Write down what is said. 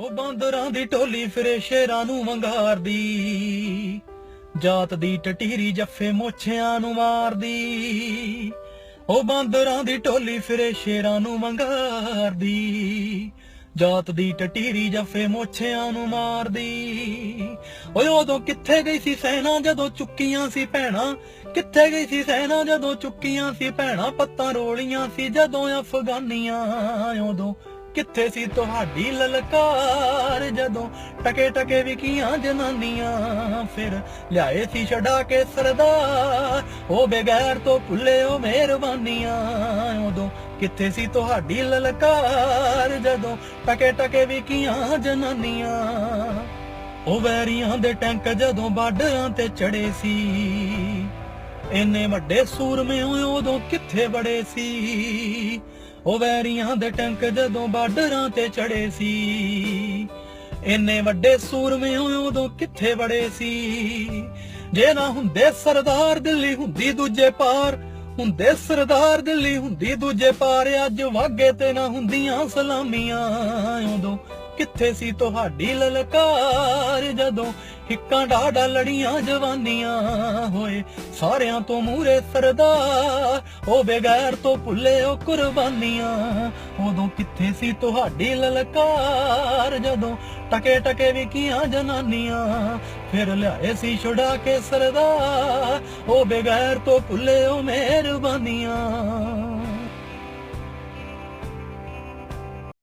ਉਹ ਬਾਂਦਰਾਂ ਦੀ ਟੋਲੀ ਫਿਰੇ ਸ਼ੇਰਾਂ ਨੂੰ ਵੰਗਾਰਦੀ। ਜਾਤ ਦੀ ਟਟੀਰੀ ਜੱਫੇ ਮੋਛਿਆਂ ਨੂੰ ਮਾਰਦੀ। ਉਹ ਬਾਂਦਰਾਂ ਦੀ ਟੋਲੀ ਫਿਰੇ ਸ਼ੇਰਾਂ ਨੂੰ ਵੰਗਾਰਦੀ। ਜਾਤ ਦੀ ਟਟੀਰੀ ਜੱਫੇ ਮੋਛਿਆਂ ਨੂੰ ਮਾਰਦੀ। ਓਏ ਉਦੋਂ ਕਿੱਥੇ ਗਈ ਸੀ ਸਹਿਣਾ ਜਦੋਂ ਚੁੱਕੀਆਂ ਸੀ ਭੈਣਾ। ਕਿੱਥੇ ਗਈ ਸੀ ਸਹਿਣਾ ਜਦੋਂ ਚੁੱਕੀਆਂ ਸੀ ਭੈਣਾ। ਪੱਤਾਂ ਰੋਲੀਆਂ ਸੀ ਜਦੋਂ ਅਫਗਾਨੀਆਂ। ਉਦੋਂ ਕਿੱਥੇ ਸੀ ਤੁਹਾਡੀ ਲਲਕਾਰ? ਜਦੋਂ ਟਕੇ ਟਕੇ ਵਿਕੀਆਂ ਜਨਾਨੀਆਂ ਫਿਰ ਲਿਆਏ ਸੀ ਛਡਾ ਕੇ ਸਰਦਾਰ। ਉਹ ਬਗੈਰ ਤੋਂ ਭੁੱਲੇ ਉਹ ਮਿਹਰਬਾਨੀਆਂ। ਉਦੋਂ ਕਿੱਥੇ ਸੀ ਤੁਹਾਡੀ ਲਲਕਾਰ? ਜਦੋਂ ਟਕੇ ਟਕੇ ਵਿਕੀਆਂ ਜਨਾਨੀਆਂ। ਉਹ ਵੈਰੀਆਂ ਦੇ ਟੈਂਕ ਜਦੋਂ ਬਾਰਡਰਾਂ ਤੇ ਚੜੇ ਸੀ। ਇੰਨੇ ਵੱਡੇ ਸੂਰਮੇ ਹੋਏ ਉਦੋਂ ਕਿੱਥੇ ਬੜੇ ਸੀ? ਉਹ ਵੈਰੀਆਂ ਦੇ ਟੈਂਕ ਜਦੋਂ ਬਾਰਡਰਾਂ ਤੇ ਚੜੇ ਸੀ, ਇੰਨੇ ਵੱਡੇ ਸੂਰਮੇ ਉਦੋਂ ਕਿੱਥੇ ਬੜੇ ਸੀ? ਜੇ ਨਾ ਹੁੰਦੇ ਸਰਦਾਰ ਦਿੱਲੀ ਹੁੰਦੀ ਦੂਜੇ ਪਾਰ, ਹੁੰਦੇ ਸਰਦਾਰ ਦਿੱਲੀ ਹੁੰਦੀ ਦੂਜੇ ਪਾਰ, ਅੱਜ ਵਾਗੇ ਤੇ ਨਾ ਹੁੰਦੀਆਂ ਸਲਾਮੀਆਂ, ਉਦੋਂ ਕਿੱਥੇ ਸੀ ਤੁਹਾਡੀ ਲਲਕਾਰ? ਜਦੋਂ ਹਿੱਕਾਂ ਡਾਡਾ ਲੜੀਆਂ ਜਵਾਨੀਆਂ ਹੋਏ, ਸਾਰਿਆਂ ਤੋਂ ਮੂਰੇ ਸਰਦਾਰ ਉਹ ਬਗੈਰ ਤੋਂ ਭੁੱਲੇ ਉਹ ਕੁਰਬਾਨੀਆਂ। ਉਦੋਂ ਕਿੱਥੇ ਸੀ ਤੁਹਾਡੀ ਲਲਕਾਰ? ਜਦੋਂ ਟਕੇ ਟਕੇ ਵਿਕੀਆਂ ਜਨਾਨੀਆਂ, ਫਿਰ ਲਿਆਏ ਸੀ ਛੁਡਾ ਕੇ ਸਰਦਾਰ। ਉਹ ਬਗੈਰ ਤੋਂ ਭੁੱਲੇ ਉਹ ਮਿਹਰਬਾਨੀਆਂ।